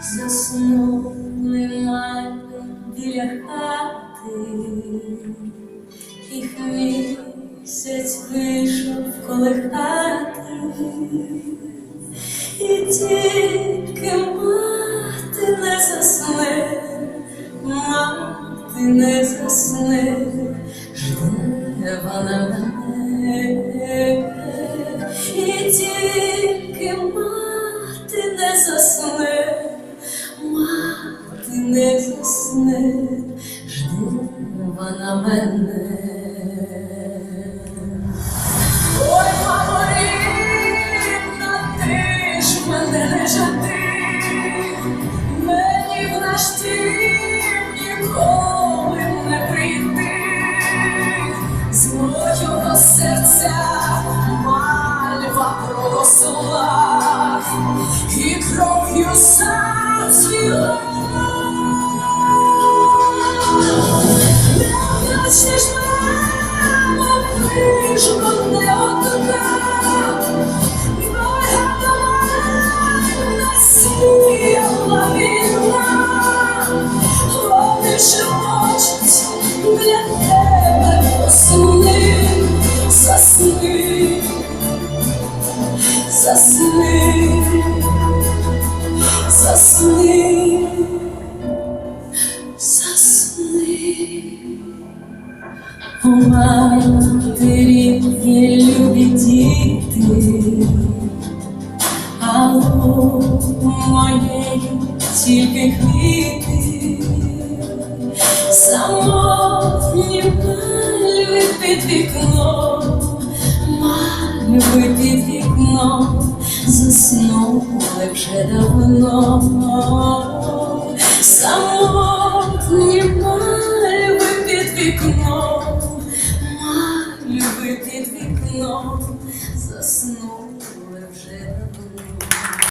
заснули мальви біля хати, і місяць вийшов колихати, і тільки мати не засне, мати не засне, жде вона не засне, жде вона мене. Ой, мамо, рідна, ти ж мене не жади, мені в наш дім ніколи не прийти, з мого серця мальва проросла, і кров'ю зацвіла. Бачиш, вони шепочуть для тебе посни, засни, засни, засни, засни. У матері є любі діти, а у моєї тільки квіти, самотні мальви під вікном, мальви під вікном, заснули вже давно, самотні мальви під вікном, мальви під вікном, заснули